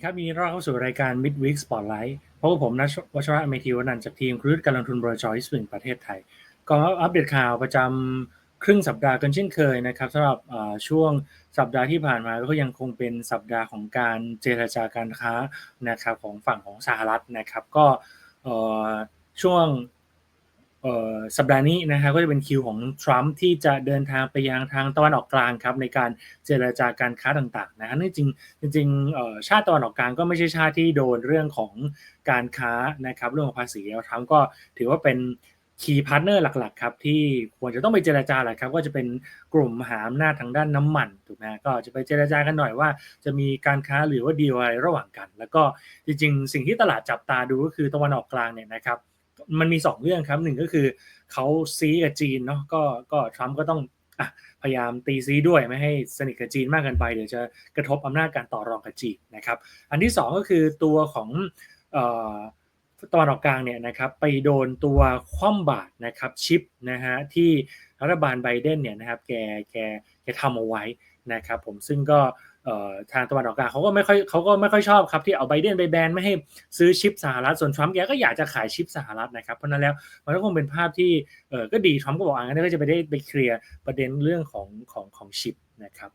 ดีครับยินดีต้อนรับเข้าสู่รายการ Midweek Spotlight เพราะว่าผมนัชวัชระเมธีวนันท์จากทีมครุฑการลงทุนบริจอยส์หนึ่งประเทศไทย ก็อัปเดตข่าวประจำครึ่งสัปดาห์กันเช่นเคยนะครับสำหรับช่วงสัปดาห์ที่ผ่านมาก็ยังคงเป็นสัปดาห์ของการเจรจาการค้านะครับของฝั่งของสหรัฐนะครับ ก็ช่วง สัปดาห์นี้นะครับก็จะเป็นคิวของทรัมป์ที่จะเดินทางไปยังทางตะวันออกกลางครับในการเจรจาการค้าต่างๆนะฮะจริงจริงชาติตะวันออกกลางก็ไม่ใช่ชาติที่โดนเรื่องของการค้านะครับเรื่องของภาษีแล้วทรัมป์ก็ถือว่าเป็นคีย์พาร์ทเนอร์หลักๆครับที่ควรจะต้องไปเจรจาแหละครับก็จะเป็นกลุ่มมหาอำนาจทางด้านน้ำมันถูกไหมก็จะไปเจรจากันหน่อยว่า จะมีการค้าหรือว่าดีลอะไรระหว่างกัน แล้วก็จริงๆ สิ่งที่ตลาดจับตาดูก็คือตะวันออกกลางเนี่ยนะครับ มันมี 2 เรื่องครับหนึ่งก็คือเขาซีกับจีนเนาะก็ก็ทรัมป์ก็ต้องพยายามตีซีด้วยไม่ให้สนิทกับจีนมากเกินไปเดี๋ยวจะกระทบอำนาจการต่อรองกับจีนนะครับ อันที่ 2 ก็คือตัวของออตะวันออกกลางเนี่ยนะครับไปโดนตัวคว่ำบาตรนะครับชิปนะฮะที่รัฐบาลไบเดนเนี่ยนะครับแกแกแกทำเอาไว้นะครับผมซึ่งก็เทางตะวันออกกลางเขาก็ไม่ค่อยเขาก็ไม่ค่อยชอบครับที่เอาไบเดนไปแบนไม่ให้ซื้อชิปสหรัฐส่วนทรัมป์แกก็อยากจะขายชิปสหรัฐนะครับเพราะนั้นแล้วมันก็คงเป็นภาพที่เออก็ดีทรัมป์ก็บอกอ่างั้นก็จะไปได้ไปเคลียร์ประเด็นเรื่องของของของชิปนะครับ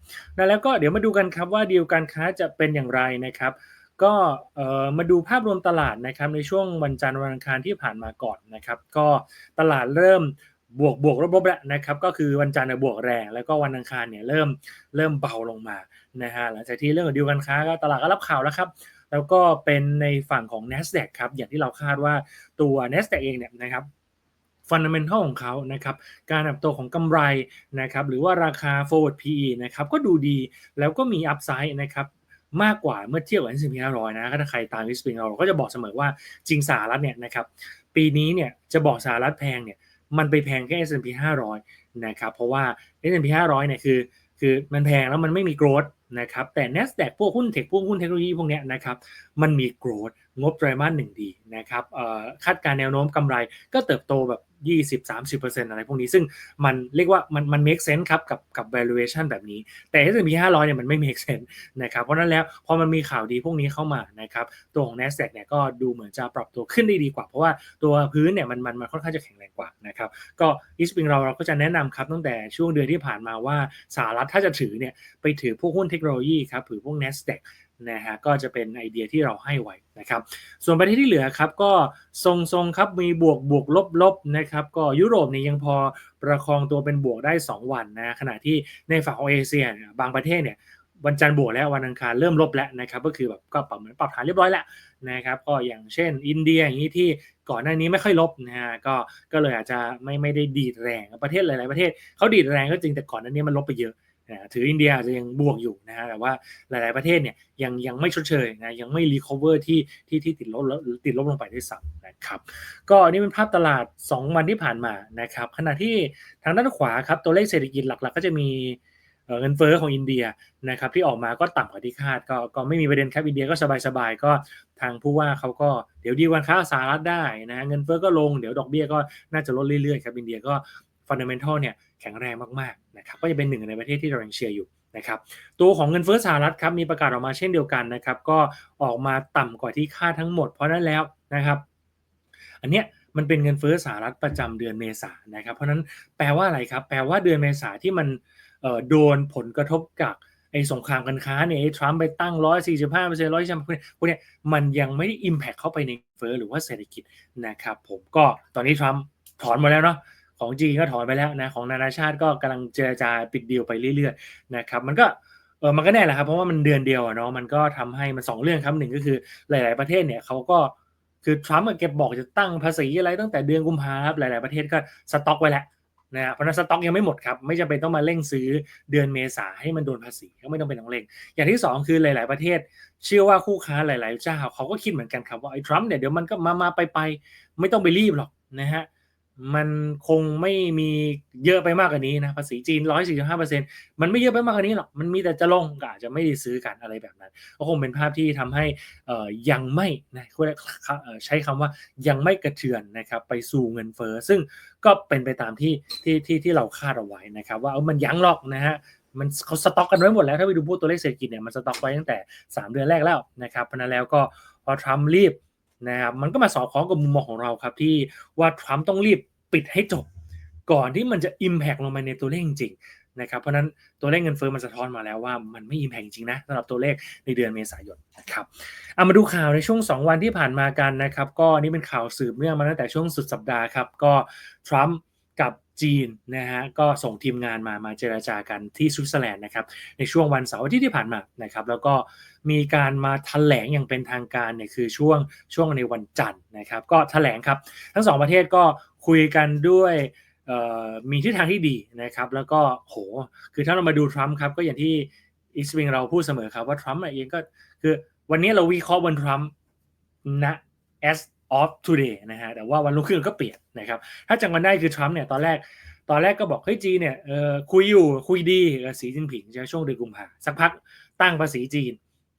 แล้วก็เดี๋ยวมาดูกันครับว่าดีลการค้าจะเป็นอย่างไรนะครับก็เออมาดูภาพรวมตลาดนะครับในช่วงวันจันทร์วันอังคารที่ผ่านมาก่อนนะครับ ก็ตลาดเริ่ม บวกบวกลบๆแล้วนะครับก็คือวันจันทร์บวกแรง แล้วก็วันอังคารเนี่ยเริ่มเริ่มเบาลงมานะฮะหลังจากที่เรื่องของดีลการค้าก็ตลาดก็รับข่าวแล้วครับแล้วก็เป็นในฝั่งของ NASDAQ ครับอย่างที่เราคาดว่าตัว NASDAQ เองเนี่ยนะครับฟันดัมเ n นทัลของเขานะครับการอับโตของกำไรนะครับหรือว่าราคา forward PE นะครับก็ดูดีแล้วก็มี upside นะครับมากกว่าเมื่อเทียบกับ S&P 500 นะถ้าใครตามวิสปิงเราก็จะบอกเสมอว่าจริงสหรัฐเนี่ยนะครับปีนี้เนี่ยจะบอกสหรัฐแพงเนี่ย มันไปแพงแค่ S&P 500 นะครับ เพราะว่า S&P 500 เนี่ยคือคือมันแพงแล้วมันไม่มีโกรดนะครับแต่ NASDAQ พวกหุ้นเทคพวกหุ้นเทคโนโลยีพวกเนี้ยนะครับมันมีโกรด งบไตรมาสหนึ่งดีนะครับคาดการแนวโน้มกำไรก็เติบโตแบบ 20-30%อะไรพวกนี้ซึ่งมันเรียกว่ามันมัน make sense ครับกับกับ valuation แบบนี้ แต่ S&P 500เนี่ยมันไม่ make sense นะครับเพราะนั้นแล้วพอมันมีข่าวดีพวกนี้เข้ามานะครับตัวของ NASDAQ เนี่ยก็ดูเหมือนจะปรับตัวขึ้นได้ดีกว่า เพราะว่าตัวพื้นเนี่ยมันมันมันค่อนข้างจะแข็งแรงกว่านะครับก็อีสปิงเราเราก็จะแนะนำครับตั้งแต่ช่วงเดือนที่ผ่านมาว่าสหรัฐถ้าจะถือเนี่ยไปถือพวกหุ้นเทคโนโลยีครับถือพวก NASDAQ นะฮะก็จะเป็นไอเดียที่เราให้ไว้นะครับ ส่วนประเทศที่เหลือครับก็ทรงๆครับมีบวกบวกลบลบนะครับก็ยุโรปเนี่ยยังพอประคองตัวเป็นบวกได้ 2 วันนะขณะที่ในฝั่งของเอเชียเนี่ยบางประเทศเนี่ยวันจันทร์บวกแล้ววันอังคารเริ่มลบแล้วนะครับก็คือแบบก็ปรับเหมือนปรับฐานเรียบร้อยแล้วนะครับก็อย่างเช่น อินเดียอย่างนี้ที่ก่อนหน้านี้ไม่ค่อยลบนะฮะก็ก็เลยอาจจะไม่ไม่ได้ดีดแรงประเทศหลาย ๆ ประเทศเขาดีดแรงก็จริงแต่ก่อนหน้านี้มันลบไปเยอะ ถืออินเดียอาจจะยังบวกอยู่นะฮะแต่ว่าหลาย ๆประเทศเนี่ยยังยังไม่ชดเชยนะยังไม่รีคอเวอร์ที่ที่ที่ติดลบติดลบลงไปด้วยซ้ำนะครับก็อันี่เป็นภาพตลาด 2 วันที่ผ่านมานะครับขณะที่ทางด้านขวาครับตัวเลขเศรษฐกิจหลัก ๆ ก็จะมีเงินเฟ้อของอินเดียนะครับที่ออกมาก็ต่ำกว่าที่คาดก็ก็ไม่มีประเด็นครับอินเดียก็สบายๆก็ทางผู้ว่าเขาก็เดี๋ยวดีวันค้าสหรัฐได้นะเงินเฟ้อก็ลงเดี๋ยวดอกเบี้ยก็น่าจะลดเรื่อยๆครับอินเดียก็ฟันเดเมนทัลเนี่ย แข็งแรงมากๆนะครับก็จะเป็นหนึ่งในประเทศที่เรายังเชียร์อยู่นะครับตัวของเงินเฟ้อสหรัฐครับมีประกาศออกมาเช่นเดียวกันนะครับก็ออกมาต่ำกว่าที่คาดทั้งหมด เพราะนั้นแล้วนะครับ อันเนี้ยมันเป็นเงินเฟ้อสหรัฐประจำเดือนเมษานะครับ เพราะนั้นแปลว่าอะไรครับ แปลว่าเดือนเมษาที่มันโดนผลกระทบจากไอ้สงครามการค้าเนี่ยทรัมป์ไปตั้ง145เปอร์เซ็นต์ร้อยชั่พวกเนี้ยมันยังไม่ได้อิมแพคเข้าไปในเฟ้อหรือว่าเศรษฐกิจนะครับ ผมก็ตอนนี้ทรัมป์ถอนมาแล้วเนาะ ของจีนก็ถอนไปแล้วนะของนานาชาติก็กำลังเจรจาปิดดีลไปเรื่อยๆนะครับมันก็เออมันก็แน่แหละครับเพราะว่ามันเดือนเดียวอะเนาะมันก็ทำให้มันสองเรื่องครับหนึ่งก็คือหลาย ๆประเทศเนี่ยเขาก็คือทรัมป์เก็บบอกจะตั้งภาษีอะไรตั้งแต่เดือนกุมภาครับหลาย ๆประเทศก็สต็อกไว้แล้วนะเพราะนั้นสต็อกยังไม่หมดครับไม่จำเป็นต้องมาเร่งซื้อเดือนเมษาให้มันโดนภาษีก็ไม่ต้องเป็นต้องเร่ง อย่างที่ 2 คือหลาย ๆ ประเทศ เชื่อว่าคู่ค้าหลาย ๆ เจ้าเขาก็คิดเหมือนกันครับว่าไอ้ทรัมป์เนี่ยเดี๋ยวมันก็มามาไปไปไม่ต้องไปรีบหรอกนะฮะ มันคงไม่มีเยอะไปมากกว่านี้นะภาษีจีนร้อยสี่สิบห้าเปอร์เซ็นมันไม่เยอะไปมากกว่านี้หรอกมันมีแต่จะลงก็อาจจะไม่ได้ซื้อกันอะไรแบบนั้น ก็คงเป็นภาพที่ทำให้ยังไม่นะใช้คำว่ายังไม่กระเทือนนะครับไปสู่เงินเฟ้อซึ่งก็เป็นไปตามที่ที่ที่ที่เราคาดเอาไว้นะครับ ว่าเออมันยั้งหรอกนะฮะมันเขาสต็อกกันไว้หมดแล้วถ้าไปดูพวกตัวเลขเศรษฐกิจเนี่ยมันสต็อกไว้ตั้งแต่ 3 เดือนแรกแล้วนะครับเพราะนั้นแล้วก็พอทรัมป์รีบ นะครับมันก็มาสอดคล้องกับมุมมองของเราครับที่ว่าทรัมป์ต้องรีบปิดให้จบ ก่อนที่มันจะ Impact ลงมาในตัวเลขจริงๆนะครับเพราะนั้นตัวเลขเงินเฟ้อมันสะท้อนมาแล้วว่ามันไม่อิมแพกจริงๆนะสำหรับตัวเลขในเดือนเมษายนนะครับเอามาดูข่าวในช่วง 2 วันที่ผ่านมากันนะครับ ก็นี่เป็นข่าวสืบเนื่องมาตั้งแต่ช่วงสุดสัปดาห์ครับ ก็ทรัมป์กับ จีนนะฮะก็ส่งทีมงานมามาเจราจากันที่สวิตเซอร์แลนด์นะครับในช่วงวันเสาร์อาทิตย์ที่ผ่านมานะครับแล้วก็มีการมาแถลงอย่างเป็นทางการเนี่ยคือช่วงช่วงในวันจันทร์นะครับก็แถลงครับทั้งสองประเทศก็คุยกันด้วยมีทิศทางที่ดีนะครับแล้วก็โหคือถ้าเรามาดูทรัมป์ครับก็อย่างที่อีสวิงเราพูดเสมอครับว่าทรัมป์เองก็คือวันนี้เราวิเคราะห์วันทรัมป์นะ as of today นะฮะแต่ว่าวันรุ่งขึ้นก็เปลี่ยนนะครับ ถ้าจำกันได้คือทรัมป์เนี่ยตอนแรกตอนแรกก็บอกเฮ้ยจีเนี่ยเออคุยอยู่คุยดีกับสีจิ้นผิงใช่ช่วงเดือนกุมภาสักพักตั้งภาษีจีน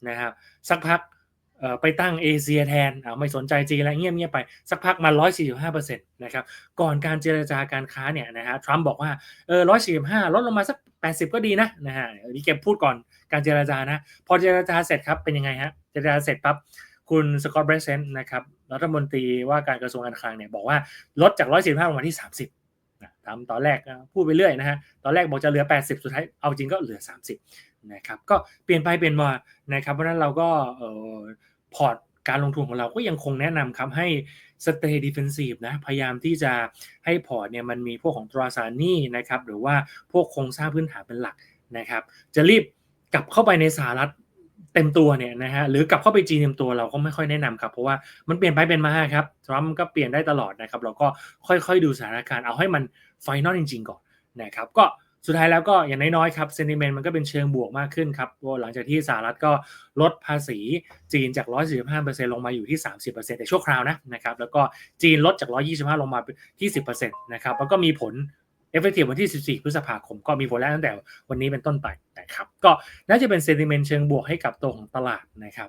นะครับสักพักไปตั้งเอเชียแทนไม่สนใจจีนแล้วเงียบเงียบไป สักพักมา 145%นะครับก่อนการเจรจาการค้าเนี่ยนะฮะทรัมป์บอกว่าเออ145 ลดลงมาสัก 80 ก็ดีนะนะฮะนี่แกพูดก่อนการเจรจานะ พอเจรจาเสร็จครับเป็นยังไงฮะเจรจาเสร็จปั๊บ คุณสกอตต์เบรเซนต์นะครับรัฐมนตรีว่าการกระทรวงการคลังเนี่ยบอกว่าลดจาก 145ลงมาที่ 30นะทำตอนแรกพูดไปเรื่อยนะฮะตอนแรกบอกจะเหลือ 80 สุดท้ายเอาจริงก็เหลือ 30นะครับก็เปลี่ยนไปเปลี่ยนมานะครับเพราะนั้นเราก็พอร์ตการลงทุนของเราก็ยังคงแนะนำครับให้ stay defensive นะพยายามที่จะให้พอร์ตเนี่ยมันมีพวกของตราสารหนี้นะครับหรือว่าพวกโครงสร้างพื้นฐานเป็นหลักนะครับ จะรีบกลับเข้าไปในสหรัฐ เต็มตัวเนี่ยนะฮะหรือกลับเข้าไปจีนเต็มตัวเราก็ไม่ค่อยแนะนำครับเพราะว่ามันเปลี่ยนไปเป็นมาครับทรัมป์ก็เปลี่ยนได้ตลอดนะครับเราก็ค่อยๆดูสถานการณ์เอาให้มันไฟนอลจริง ๆ ก่อนนะครับก็สุดท้ายแล้วก็อย่างน้อยๆครับเซนิเมนต์มันก็เป็นเชิงบวกมากขึ้นครับหลังจากที่สหรัฐก็ลดภาษีจีนจาก 145%ลงมาอยู่ที่ 30%แต่ชั่วคราวนะนะครับแล้วก็จีนลดจาก 125 ลงมาที่ 10%นะครับแล้วก็มีผล เอฟเฟกตีฟวันที่ 14 พฤษภาคมก็มีผลแล้วตั้งแต่วันนี้เป็นต้นไปนะครับก็น่าจะเป็นเซนิเมนต์เชิงบวกให้กับตัวของตลาดนะครับ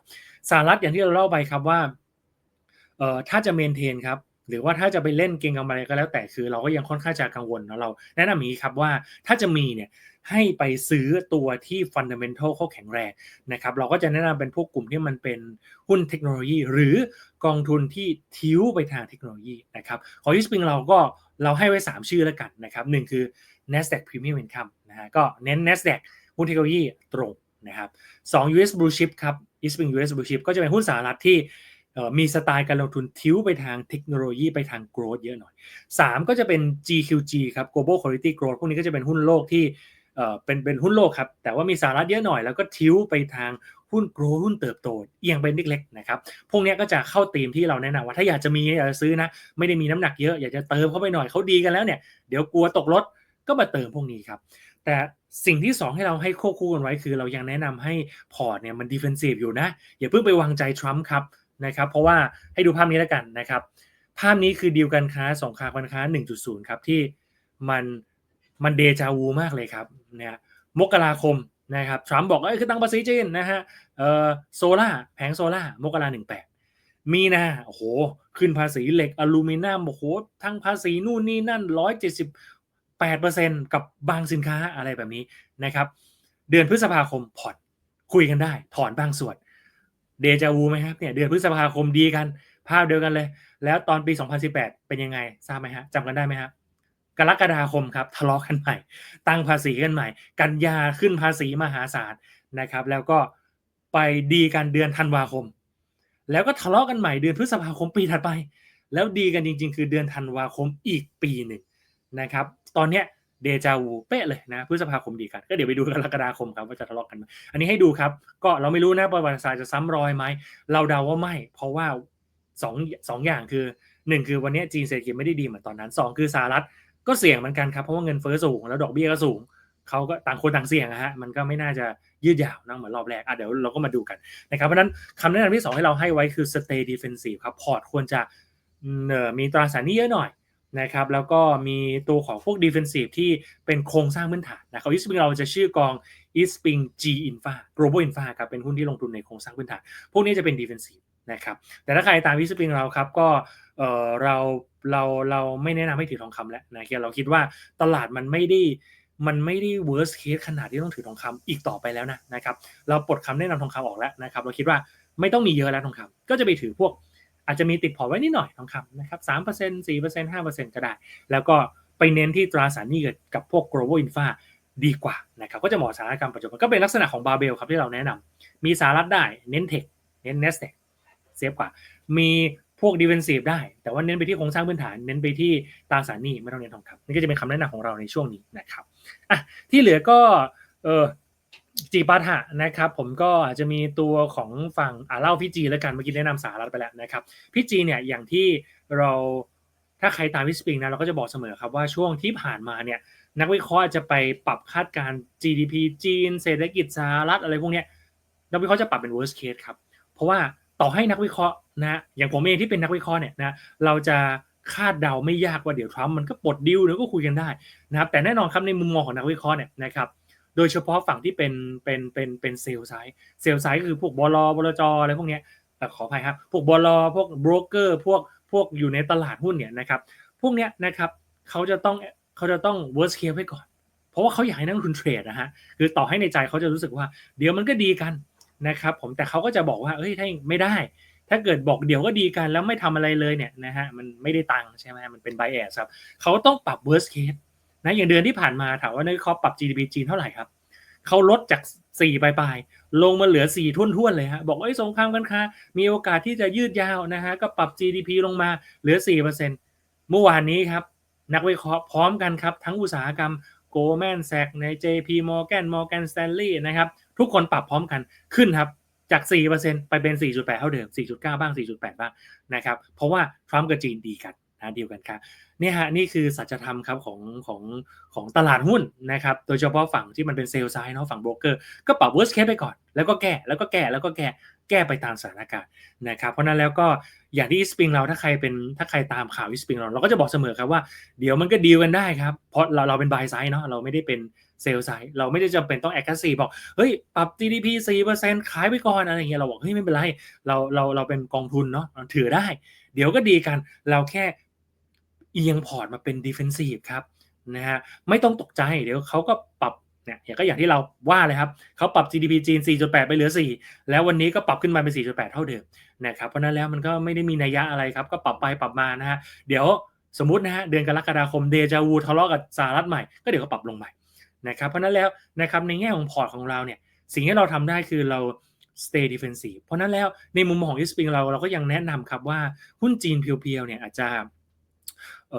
สหรัฐอย่างที่เราเล่าไปครับว่าเอ่อถ้าจะเมนเทนครับหรือว่าถ้าจะไปเล่นเก่งกำไรก็แล้วแต่คือเราก็ยังค่อนข้างจะกังวลนะเราแนะนำอย่างนี้ครับว่าถ้าจะมีเนี่ย ให้ไปซื้อตัวที่ฟันเดเมนทัลเขาแข็งแรงนะครับเราก็จะแนะนำเป็นพวกกลุ่มที่มันเป็นหุ้นเทคโนโลยี หรือกองทุนที่ทิ้วไปทางเทคโนโลยีนะครับของยูสปริงเราก็เราให้ไว้ 3 ชื่อแล้วกันนะครับหนึ่งคือ NASDAQ Premium Income นะฮะก็เน้น NASDAQ หุ้นเทคโนโลยีตรงนะครับสอง US Blue Chip ครับ e a s p r i n g US Blue Chip ก็จะเป็นหุ้นสหรัฐที่มีสไตล์การลงทุนทิ้วไปทางเทคโนโลยีไปทาง growth เยอะหน่อย 3 ก็จะเป็น GQG ครับ Global Quality Growth พวกนี้ก็จะเป็นหุ้นโลกที่ เป็นเป็นหุ้นโลกครับแต่ว่ามีสาระเยอะหน่อยแล้วก็ทิ้วไปทางหุ้น growth หุ้นเติบโตเอียงเป็นเล็กๆนะครับพวกนี้ก็จะเข้าธีมที่เราแนะนำว่าถ้าอยากจะมีอยากจะซื้อนะไม่ได้มีน้ำหนักเยอะอยากจะเติมเข้าไปหน่อยเขาดีกันแล้วเนี่ยเดี๋ยวกลัวตกรถก็มาเติมพวกนี้ครับแต่สิ่งที่ 2 ให้เราให้ควบคู่กันไว้คือ เรายังแนะนำให้พอร์ตเนี่ยมันดิเฟนซีฟอยู่นะอย่าเพิ่งไปวางใจทรัมป์ครับนะครับเพราะว่าให้ดูภาพนี้แล้วกันนะครับภาพนี้คือดีลการค้าสงครามการค้า 1.0 ครับที่มัน มันเดจาวูมากเลยครับเนี่ยมกราคมนะครับทรัมป์บอกเอ้ยคือตั้งภาษีจีนนะฮะเอ่อโซล่าแผงโซล่ามกราหนึ่งแปดมีนะโอ้โห ขึ้นภาษีเหล็กอลูมิเนียมโอ้โหทั้งภาษีนู่นนี่นั่นร้อยเจ็ดสิบแปดเปอร์เซ็นกับบางสินค้าอะไรแบบนี้นะครับ เดือนพฤษภาคมผ่อนคุยกันได้ ถอนบางส่วน เดจาวูไหมครับเนี่ยเดือนพฤษภาคมดีกัน ภาพเดียวกันเลย แล้วตอนปี 2018 เป็นยังไงทราบไหมฮะจำกันได้ไหมฮะ กรกฎาคมครับทะเลาะกันใหม่ ตั้งภาษีกันใหม่ กันยาขึ้นภาษีมหาศาลนะครับ แล้วก็ไปดีกันเดือนธันวาคม แล้วก็ทะเลาะกันใหม่เดือนพฤษภาคมปีถัดไป แล้วดีกันจริง ๆ คือเดือนธันวาคมอีกปีหนึ่งนะครับ ตอนเนี้ยเดจาวูเป๊ะเลยนะพฤษภาคมดีกันก็เดี๋ยวไปดูกรกฎาคมครับว่าจะทะเลาะกันไหมอันนี้ให้ดูครับ ก็เราไม่รู้นะประวัติศาสตร์จะซ้ำรอยไหมเราเดาว่าไม่ เพราะว่าสองสองอย่างคือหนึ่งคือวันนี้จีนเศรษฐกิจไม่ได้ดีเหมือนตอนนั้นสองคือสหรัฐ ก็เสี่ยงเหมือนกันครับเพราะว่าเงินเฟ้อสูงแล้วดอกเบี้ยก็สูงเขาก็ต่างคนต่างเสี่ยงอะฮะมันก็ไม่น่าจะยืดยาวนะเหมือนรอบแรกอะเดี๋ยวเราก็มาดูกันนะครับเพราะนั้นคำแนะนำที่ 2 ให้เราให้ไว้คือ stay defensive ครับพอร์ตควรจะมีตราสารนี้เยอะหน่อยนะครับแล้วก็มีตัวของพวก defensive ที่เป็นโครงสร้างพื้นฐานนะครับอีสปิงเราจะชื่อกอง e s p i n g G Infra Global Infra ครับเป็นหุ้นที่ลงทุนในโครงสร้างพื้นฐาน พวกนี้จะเป็น defensive นะครับแต่ถ้าใครตามอีสปิงเราครับก็เออเรา เราเราไม่แนะนำให้ถือทองคำแล้วนะเราคิดว่าตลาดมันไม่ได้มันไม่ได้ worst case ขนาดที่ต้องถือทองคำอีกต่อไปแล้วนะนะครับ เราปลดคำแนะนำทองคำออกแล้วนะครับ เราคิดว่าไม่ต้องมีเยอะแล้วทองคำก็จะไปถือพวก อาจจะมีติดพอไว้นิดหน่อยทองคำนะครับสามเปอร์เซ็นต์สี่เปอร์เซ็นต์ห้าเปอร์เซ็นต์ก็ได้ แล้วก็ไปเน้นที่ตราสารหนี้กับพวก global infra ดีกว่านะครับ ก็จะเหมาะสถานการณ์ปัจจุบันก็เป็นลักษณะของบาเบลครับที่เราแนะนำมีสหรัฐได้เน้นเทคเน้นเนสเ a เซฟกว่า มี พวก defensive ได้ แต่ว่าเน้นไปที่โครงสร้างพื้นฐาน เน้นไปที่ตราสารหนี้ไม่ต้องเน้นทองคำนี่ก็จะเป็นคำแนะนำของเราในช่วงนี้นะครับอะที่เหลือก็เออจีปาถะนะครับผมก็อาจจะมีตัวของฝั่งอ่าเล่าพี่จีแล้วกันเมื่อกี้แนะนำสหรัฐไปแล้วนะครับพี่จีเนี่ยอย่างที่เราถ้าใครตามวิสปิงนะเราก็จะบอกเสมอครับว่าช่วงที่ผ่านมาเนี่ยนักวิเคราะห์จะไปปรับคาดการ GDP จีน เศรษฐกิจสหรัฐอะไรพวกเนี้ยนักวิเคราะห์จะปรับเป็น worst case ครับเพราะว่าต่อให้นักวิเคราะห์ นะอย่างผมเองที่เป็นนักวิเคราะห์เนี่ยนะเราจะคาดเดาไม่ยากว่าเดี๋ยวทรัมป์มันก็ปลดดิวเดี๋ยวก็คุยกันได้นะครับแต่แน่นอนครับในมุมมองของนักวิเคราะห์เนี่ยนะครับโดยเฉพาะฝั่งที่เป็นเป็นเป็นเป็นเซลไซด์เซลไซด์ก็คือพวกบลบลจอะไรพวกเนี้ยขออภัยครับพวกบลพวกโบรกเกอร์พวกพวกอยู่ในตลาดหุ้นเนี่ยนะครับพวกเนี้ยนะครับเขาจะต้องเขาจะต้อง worst case ไว้ก่อน เพราะว่าเขาอยากให้นักลงทุนเทรดนะฮะคือต่อให้ในใจเขาจะรู้สึกว่า เดี๋ยวมันก็ดีกันนะครับผมแต่เขาก็จะบอกว่าเฮ้ยถ้าไม่ได้ ถ้าเกิดบอกเดี๋ยวก็ดีกันแล้วไม่ทำอะไรเลยเนี่ยนะฮะมันไม่ได้ตังค์ใช่ไหมมันเป็น bias ครับเขาต้องปรับ worst case นะอย่างเดือนที่ผ่านมาถามว่านักวิเคราะห์ปรับ GDP จีนเท่าไหร่ครับเขาลดจาก 4 ปลายๆลงมาเหลือ 4 ทุ่นๆเลยฮะบอกไอ้สงครามกันค้ามีโอกาสที่จะยืดยาวนะฮะก็ปรับ GDP ลงมาเหลือ 4%เมื่อวานนี้ครับ นักวิเคราะห์พร้อมกันครับ ทั้งอุตสาหกรรม Goldman Sachs ใน JP Morgan Morgan Stanley นะครับ ทุกคนปรับพร้อมกันขึ้นครับ จาก 4%ไปเป็น 4.8 เท่าเดิม 4.9 บ้าง 4.8 บ้างนะครับ เพราะว่าทรัมป์กับจีนดีกันนะเดียวกันครับนี่ฮะนี่คือสัจธรรมครับของของของตลาดหุ้นนะครับ โดยเฉพาะฝั่งที่มันเป็นเซลล์ไซด์เนาะฝั่งโบรกเกอร์ก็ปรับ worst case ไปก่อน แล้วก็แก้แล้วก็แก้แล้วก็แก้แก้ไปตามสถานการณ์นะครับ เพราะนั้นแล้วก็อย่างที่สปริงเราถ้าใครเป็นถ้าใครตามข่าวสปริงเราเราก็จะบอกเสมอครับว่าเดี๋ยวมันก็ดีลกันได้ครับ เพราะเราเราเป็นบายไซด์เนาะเราไม่ได้เป็น เซลล์ไซด์เราไม่ได้จำเป็นต้องแอคทีฟบอกเฮ้ยปรับ GDP 4%ขายไปก่อนอะไรอย่างเงี้ยเราบอกเฮ้ยไม่เป็นไรเราเราเราเป็นกองทุนเนาะถือได้ เดี๋ยวก็ดีกันเราแค่เอียงพอร์ตมาเป็นดิเฟนซีฟครับนะฮะไม่ต้องตกใจเดี๋ยวเขาก็ปรับเนี่ยอย่างก็อย่างที่เราว่าเลยครับเขาปรับ GDP จีน 4.8 ไปเหลือ 4 แล้ววันนี้ก็ปรับขึ้นมาเป็น 4.8 เท่าเดิมนะครับเพราะนั้นแล้วมันก็ไม่ได้มีนัยยะอะไรครับ ก็ปรับไปปรับมานะฮะเดี๋ยวสมมตินะฮะเดือนกรกฎาคมเดจาวูทะเลาะกับสหรัฐใหม่ก็เดี๋ยวก็ปรับลงใหม่ นะครับเพราะนั้นแล้วนะครับในแง่ของพอร์ตของเราเนี่ยสิ่งที่เราทำได้คือเรา stay defensive เพราะนั้นแล้วในมุมมองของ e s p r i n เราเราก็ยังแนะนำครับว่าหุ้นจีนเพียวๆเนี่ยอาจจะ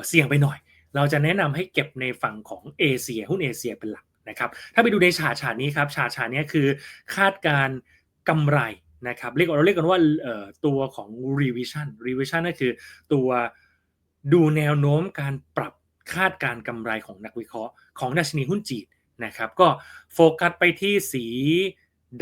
เสี่ยงไปหน่อย เราจะแนะนำให้เก็บในฝั่งของเอเชียหุ้นเอเชียเป็นหลักนะครับถ้าไปดูในฉาฉานี้ครับฉาฉานี้คือคาดการกำไรนะครับเรียกเราเรียกกันว่าตัวของ revision revision ก็คือตัวดูแนวโน้มการปรับคาดการกำไรของนักวิเคราะห์ของดัชนีหุ้นจีน นะครับ ก็โฟกัสไปที่สี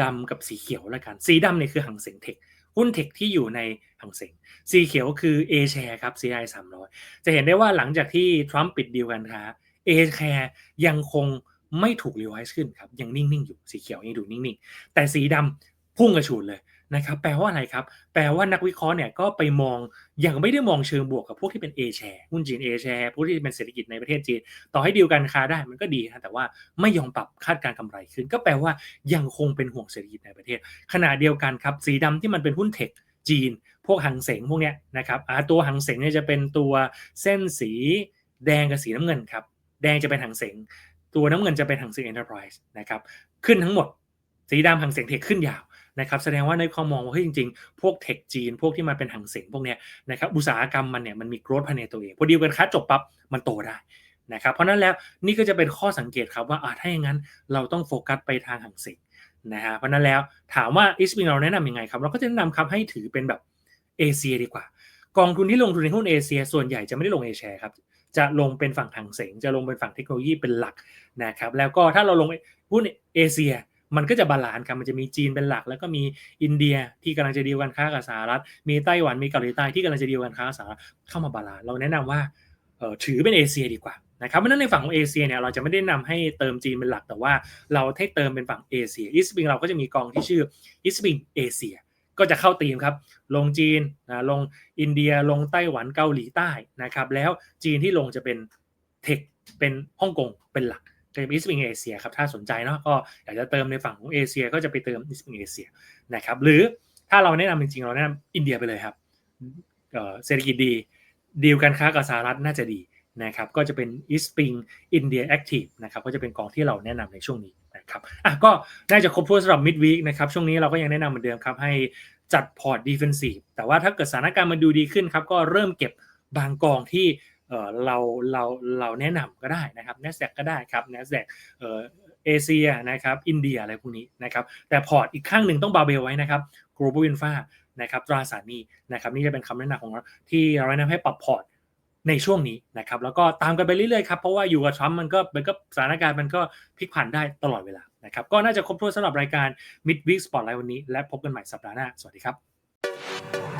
ดำกับสีเขียวแล้วกัน สีดำเนี่ยคือหังเสงเทคหุ้นเทคที่อยู่ในหังเสงสีเขียวคือ A share ครับ CI 300 จะเห็นได้ว่าหลังจากที่ทรัมป์ปิดดีลกันค้า A share ยังคงไม่ถูกรีไวซ์ขึ้นครับ ยังนิ่ง ๆ อยู่สีเขียวยังดูนิ่ง ๆ แต่สีดำพุ่งกระฉูดเลย นะครับแปลว่าอะไรครับ แปลว่านักวิเคราะห์เนี่ยก็ไปมองยังไม่ได้มองเชิงบวกกับพวกที่เป็น A share หุ้นจีน A share พวกที่เป็นเศรษฐกิจในประเทศจีน ต่อให้ดีลกันค้าได้มันก็ดีนะแต่ว่าไม่ยอมปรับคาดการกำไรขึ้น ก็แปลว่ายังคงเป็นห่วงเศรษฐกิจในประเทศ ขณะเดียวกันครับสีดำที่มันเป็นหุ้นเทคจีน พวกหังเสงพวกเนี้ยนะครับตัวหังเสงเนี่ยจะเป็นตัวเส้นสีแดงกับสีน้ำเงินครับแดงจะเป็นหังเสงตัวน้ำเงินจะเป็นหังเสงเอ็นเตอร์ไพรส์นะครับขึ้นทั้งหมด สีดำหังเสงเทคขึ้นยาว นะครับแสดงว่าในข้อมองว่าเฮ้ยจริงๆ พวกเทคจีน พวกที่มันเป็นหังเสงพวกเนี้ยนะครับอุตสาหกรรมมันเนี่ยมันมีโกรธภายในตัวเองพอดีกันค้าจบปั๊บมันโตได้นะครับเพราะนั้นแล้วนี่ก็จะเป็นข้อสังเกตครับว่าถ้าอย่างนั้นเราต้องโฟกัสไปทางหังเสงนะฮะเพราะนั้นแล้วถามว่าอิสปิงเราแนะนำยังไงครับเราก็จะแนะนำครับให้ถือเป็นแบบเอเชียดีกว่า กองทุนที่ลงทุนในหุ้นเอเชีย ส่วนใหญ่จะไม่ได้ลงเอเชียครับจะลงเป็นฝั่งหังเสงจะลงเป็นฝั่งเทคโนโลยีเป็นหลักนะครับแล้วก็ถ้าเราลงหุ้นเอเชีย มันก็จะบาลานซ์ครับมันจะมีจีนเป็นหลัก แล้วก็มีอินเดียที่กำลังจะดีลกันค้ากับสหรัฐ มีไต้หวันมีเกาหลีใต้ที่กำลังจะดีลกันค้ากับสหรัฐเข้ามาบาลานซ์เราแนะนำว่าถือเป็นเอเชียดีกว่านะครับเพราะนั้นในฝั่งของเอเชียเนี่ยเราจะไม่ได้นำให้เติมจีนเป็นหลักแต่ว่าเราให้เติมเป็นฝั่งเอเชียอิสบิงเราก็จะมีกองที่ชื่ออิสบิงเอเชียก็จะเข้าตีมครับ ลงจีนนะลงอินเดียลงไต้หวันเกาหลีใต้นะครับแล้วจีนที่ลงจะเป็นเทคเป็นฮ่องกงเป็นหลัก เป็น East Wing Asia ครับถ้าสนใจเนาะก็อยากจะเติมในฝั่งของเอเชียก็จะไปเติม East Wing Asia นะครับหรือถ้าเราแนะนำจริงๆ เราแนะนำอินเดียไปเลยครับเอ่อเศรษฐกิจดีดีลการค้ากับสหรัฐน่าจะดีนะครับก็จะเป็น East Spring India Active นะครับก็จะเป็นกองที่เราแนะนำในช่วงนี้นะครับอะก็น่าจะครบถ้วนสำหรับ Mid Week นะครับช่วงนี้เราก็ยังแนะนำเหมือนเดิมครับให้จัดพอร์ต Defensive แต่ว่าถ้าเกิดสถานการณ์มันดูดีขึ้นครับก็เริ่มเก็บบางกองที่ เราเราเราแนะนำก็ได้นะครับ NASDAQ ก็ได้ครับ NASDAQ เอเอเชียนะครับอินเดียอะไรพวกนี้นะครับแต่พอร์ตอีกข้างหนึ่งต้องบาเบลไว้นะครับ global infra นะครับตราสารนี้นะครับนี่จะเป็นคำแนะนำของเราที่เราแนะนำให้ปรับพอร์ตในช่วงนี้นะครับแล้วก็ตามกันไปเรื่อยๆครับเพราะว่าอยู่กับทรัมป์มันก็มันก็สถานการณ์มันก็พลิกผันได้ตลอดเวลานะครับก็น่าจะครบถ้วนสำหรับรายการ Mid Week Spotlight วันนี้ และพบกันใหม่สัปดาห์หน้า สวัสดีครับ